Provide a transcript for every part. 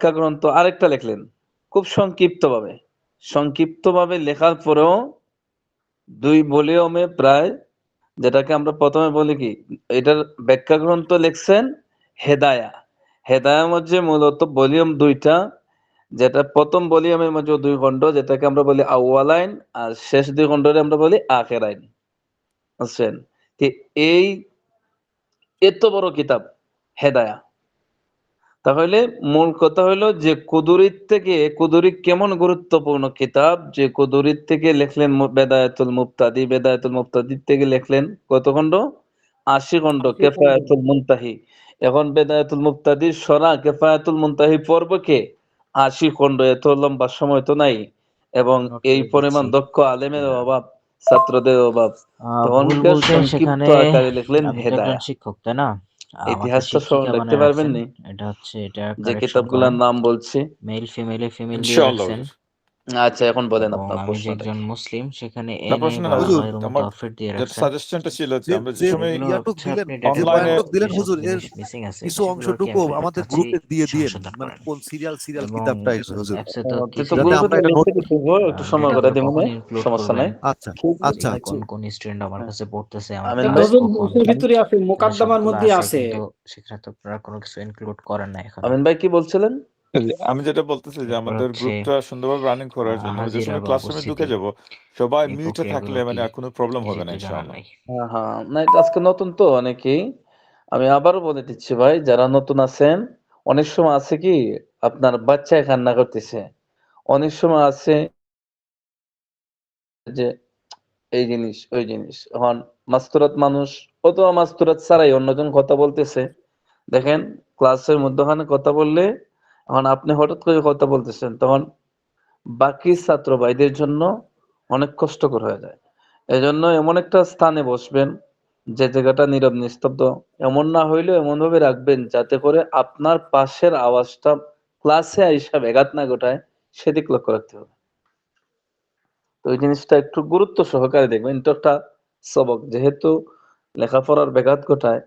ব্যাখ্যা গ্রন্থ আরেকটা লেখলেন। খুব সংক্ষিপ্তভাবে। সংক্ষিপ্তভাবে লেখার পরেও দুই ভলিউমে প্রায় যেটাকে আমরা প্রথমে বলি কি, এটার ব্যাখ্যা গ্রন্থ লিখছেন হেদায়া। হেদায়া মধ্যে মূলত ভলিউম দুইটা, যেটা প্রথম ভলিউমের মধ্যে দুই খণ্ড, যেটাকে আমরা বলি আউয়ালাইন আর শেষ দুই খণ্ডরে আমরা বলি আখের আখেরাইন বুঝছেন? এই, এত বড় কিতাব, হেদায়া। তাহলে মূল কথা হলো যে কুদুরির থেকে কুদুরি কেমন গুরুত্বপূর্ণ কিতাব? যে কুদুরির থেকে লেখলেন বেদায়তুল মুফতাদি বেদায়তুল মুফতাদির থেকে লেখলেন কত খণ্ড? আশি খণ্ড কেফায়াতুল মুনতাহি। এখন বেদায়তুল মুফতাদির সরা কেফায়াতুল মুনতাহি পর্ব কে? আশি খণ্ড এত লম্বা সময় তো নাই। এবং এই পরিমাণ দক্ষ আলেমের অভাব ছাত্রদের অভাব। আকারে লিখলেন হেদায়া শিক্ষক তাই না? ইতিহাসটা সব দেখতে পারবেন নি? এটা হচ্ছে এটা যে কিতাবগুলোর নাম বলছি। মেল ফিমেলে ফিমেল দিয়ে ইনশাআল্লাহ। রাখছেন। আচ্ছা এখন বলেন আপনার আমি যে প্রশ্নটা। একজন মুসলিম সেখানে না, এনে প্রশ্ন না, হুজুর, আমার দিয়ে যেটা রাখছেন। সাজেশনটা ছিল যে যে- আমরা যে যে সময় এগুলো ইয়াটুক হচ্ছে দিলেন আপনি যে data online-এ- বয়ানটুক দিলেন হুজুর এর missing আছে কিছু অংশটুকু আপনি আমাদের গ্রুপে দিয়ে দিয়ে সংশোধন মানে করেন। কোন সিরিয়াল সিরিয়াল এবং কিতাবটা এটা হুজুর। অ্যাপসে তো কিছু যাতে আমরা এটা হবে, একটু আহ, সময় করে গুলো দিব কখন না include সমস্যা নাই? করবেন, আচ্ছা আচ্ছা। আচ্ছা কোন কোন স্টুডেন্ট আমার কাছে পড়তেছে আমার কখন ভিতরে আছে মোকাদ্দমার মধ্যে আছে। কিন্তু আপনারা কোনো কিছু ইনক্লুড করেন না এখন। আমিন ভাই কি বলছিলেন? আমি যেটা বলতেছি যে তারপর আমাদের হচ্ছে, গ্রুপটা সুন্দরভাবে রানিং করার জন্য যে হাজিরা সময় বা ক্লাসরুমে ঢুকে যাব সবাই এই মিউটে থাকলে মানে আর কোনো প্রবলেম হবে না জানা ইনশাআল্লাহ। নাই হ্যাঁ হ্যাঁ। না এটা আজকে নতুন তো অনেকেই। আমি আবারও বলে দিচ্ছি ভাই যারা নতুন আছেন অনেক সময় আছে কি আপনার বাচ্চায় কান্না করতেছে। অনেক সময় আছে যে এই জিনিস ওই জিনিস। এখন মাস্তুরাত মানুষ অথবা মাস্তুরাত ছাড়াই অন্যজন কথা বলতেছে। দেখেন ক্লাসের মধ্যখানে কথা বললে এখন আপনি হঠাৎ করে কথা বলতেছেন, তখন বাকি ছাত্র ভাইদের জন্য অনেক কষ্টকর হয়ে যায়। এজন্য এমন একটা স্থানে বসবেন, যে জায়গাটা নীরব, নিস্তব্ধ, এমন না হইলেও এমন ভাবে রাখবেন, যাতে করে আপনার পাশের আওয়াজটা ক্লাসে আইসা ব্যাঘাত না ঘটায়, সেদিক লক্ষ্য রাখতে হবে। তো ওই জিনিসটা একটু গুরুত্ব সহকারে দেখবেন এটা একটা সবক, যেহেতু লেখাপড়ার ব্যাঘাত ঘটায়,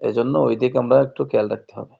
এজন্য ওই দিকে আমরা একটু খেয়াল রাখতে হবে।